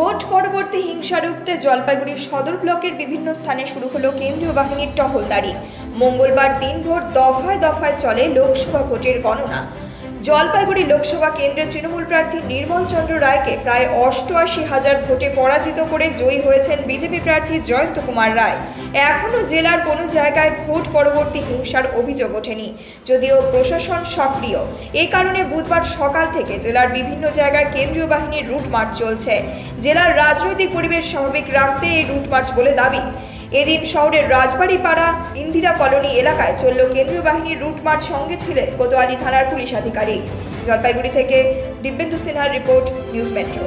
Vote পরবর্তী হিংসা রুখতে জলপাইগুড়ি সদর ব্লকের বিভিন্ন স্থানে শুরু হলো কেন্দ্রীয় বাহিনীর টহলদারি। মঙ্গলবার দিনভর দফায় দফায় চলে লোকসভা ভোটের গণনা। জলপাইগুড়ি লোকসভা কেন্দ্রের তৃণমূল প্রার্থী নির্মল চন্দ্র রায়কে প্রায় অষ্টআশি হাজার ভোটে পরাজিত করে জয়ী হয়েছেন বিজেপি প্রার্থী জয়ন্ত কুমার রায়। এখনও জেলার কোনো জায়গায় ভোট পরবর্তী হিংসার অভিযোগ ওঠেনি। যদিও প্রশাসন সক্রিয়। এই কারণে বুধবার সকাল থেকে জেলার বিভিন্ন জায়গায় কেন্দ্রীয় বাহিনীর রুট মার্চ চলছে। জেলার রাজনৈতিক পরিবেশ স্বাভাবিক রাখতে এই রুট মার্চ বলে দাবি। এদিন শহরের রাজবাড়ি পাড়া ইন্দিরা কলোনি এলাকায় চলল কেন্দ্রীয় বাহিনীর রুট মার্চ সঙ্গে ছিলেন কোতোয়ালি থানার পুলিশ আধিকারিক। জলপাইগুড়ি থেকে দিব্যেন্দু সিনহার রিপোর্ট, নিউজ মেট্রো।